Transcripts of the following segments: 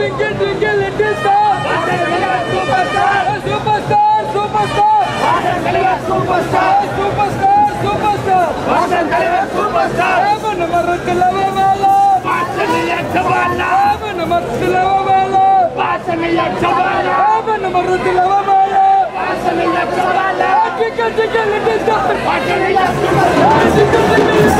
drinking, drinking little star. Superstar, superstar, superstar. Superstar, superstar, superstar. Superstar. I'm a number of Kalava Mala. I'm a number of Kalava Mala. I'm a number of Kalava Mala. Tickle, tickle, little star. Tickle, tickle, little star.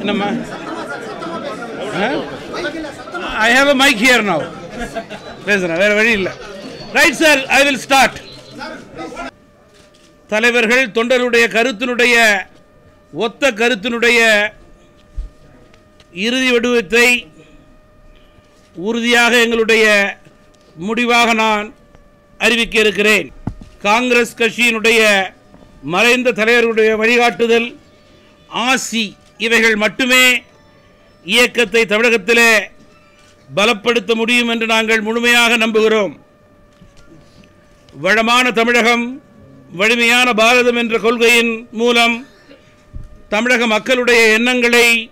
என்னம்மா I have a mic here now பேசுகிறேன் வேறு வழி இல்லை. Right sir I will start தலைவர்கள் தொண்டருடைய கருத்தினுடைய ஒத்த கருத்தினுடைய இறுதி வடிவத்தை உறுதியாக எங்களுடைய முடிவாக நான் அறிவிக்க இருக்கிறேன் காங்கிரஸ் கட்சியினுடைய மறைந்த தலைவருடைய வழிகாட்டுதல் ஆசி இவைகள் மட்டுமே இயக்கத்தை தமிழகத்திலே பலப்படுத்த முடியும் என்று நாங்கள் முழுமையாக நம்புகிறோம். வளமான தமிழகம் வலிமையான பாரதம் என்ற கொள்கையின் மூலம் தமிழக மக்களுடைய எண்ணங்களை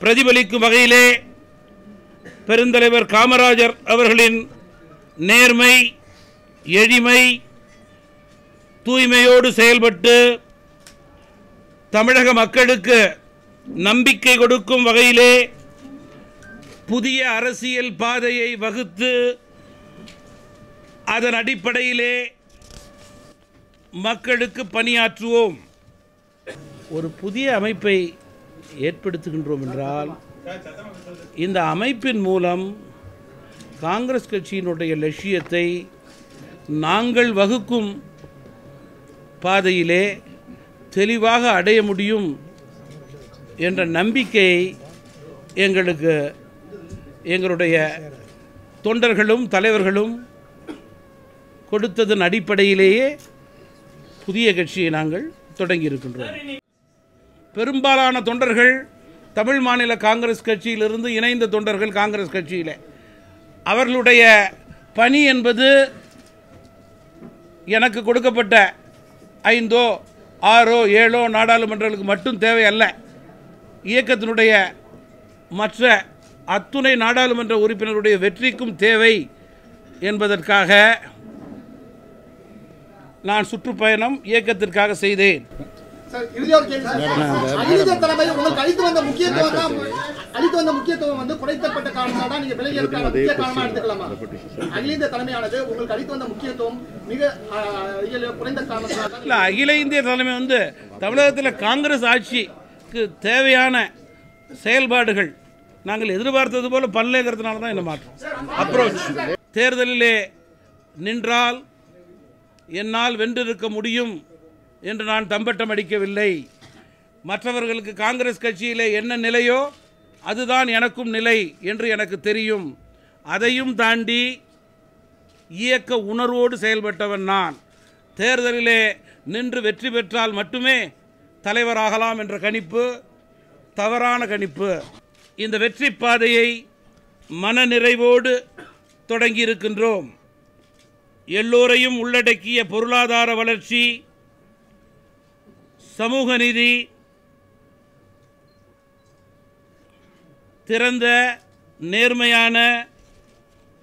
பிரதிபலிக்கும் வகையிலே பெருந்தலைவர் காமராஜர் அவர்களின் நேர்மை எளிமை தூய்மையோடு செயல்பட்டு தமிழக மக்களுக்கு நம்பிக்கை கொடுக்கும் வகையிலே புதிய அரசியல் பாதையை வகுத்து அதன் அடிப்படையிலே மக்களுக்கு பணியாற்றுவோம். ஒரு புதிய அமைப்பை ஏற்படுத்துகின்றோம் என்றால் இந்த அமைப்பின் மூலம் காங்கிரஸ் கட்சியினுடைய லட்சியத்தை நாங்கள் வகுக்கும் பாதையிலே தெளிவாக அடைய முடியும் என்ற நம்பிக்கையை எங்களுக்கு எங்களுடைய தொண்டர்களும் தலைவர்களும் கொடுத்ததன் அடிப்படையிலேயே புதிய கட்சியை நாங்கள் தொடங்கி இருக்கின்றோம் பெரும்பாலான தொண்டர்கள் தமிழ் மாநில காங்கிரஸ் கட்சியிலிருந்து இணைந்த தொண்டர்கள் காங்கிரஸ் கட்சியில். அவர்களுடைய பணி என்பது எனக்கு கொடுக்கப்பட்ட ஐந்தோ ஆறோ ஏழோ நாடாளுமன்றங்களுக்கு மட்டும் தேவை அல்ல இயக்கத்தினுடைய மற்ற அத்துணை நாடாளுமன்ற உறுப்பினருடைய வெற்றிக்கும் தேவை என்பதற்காக நான் சுற்றுப்பயணம் இயக்கத்திற்காக செய்தேன். அளித்து வந்த முக்கியத்துவம் வந்த குறைக்கப்பட்ட காரணத்தால் தான் நீங்க விலகியதற்கான முக்கிய காரணமா எடுத்துக்கலாமா? அகில இந்திய தலைமையானது உங்களுக்கு அளித்து வந்த முக்கியத்துவம் மிக குறைந்த காரணத்தால் இல்லை அகில இந்திய தலைமை வந்து தமிழகத்தில் காங்கிரஸ் ஆட்சிக்கு தேவையான செயல்பாடுகள் நாங்கள் எதிர்பார்த்தது போல பல்லேங்கிறதுனால தான் இந்த மாற்றம். அப்ரோச் தேர்தலிலே நின்றால் என்னால் வென்றிருக்க முடியும் என்று நான் தம்பட்டம் அடிக்கவில்லை. மற்றவர்களுக்கு காங்கிரஸ் கட்சியிலே என்ன நிலையோ அதுதான் எனக்கும் நிலை என்று எனக்கு தெரியும். அதையும் தாண்டி இயக்க உணர்வோடு செயல்பட்டவன் நான். தேர்தலிலே நின்று வெற்றி பெற்றால் மட்டுமே தலைவராகலாம் என்ற கணிப்பு தவறான கணிப்பு. இந்த வெற்றி பாதையை மனநிறைவோடு தொடங்கி இருக்கின்றோம் எல்லோரையும் உள்ளடக்கிய பொருளாதார வளர்ச்சி சமூக நீதி திறந்த நேர்மையான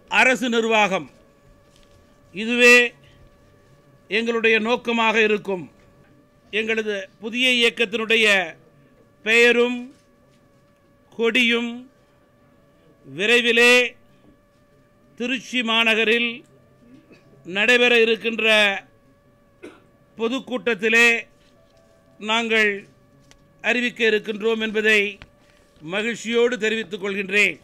அரசு நிர்வாகம். இதுவே எங்களுடைய நோக்கமாக இருக்கும். எங்களது புதிய இயக்கத்தினுடைய பெயரும் கொடியும் விரைவிலே திருச்சி மாநகரில் நடைபெற இருக்கின்ற பொதுக்கூட்டத்திலே நாங்கள் அறிவிக்க இருக்கின்றோம் என்பதை மகிழ்ச்சியோடு தெரிவித்துக் கொள்கின்றேன்.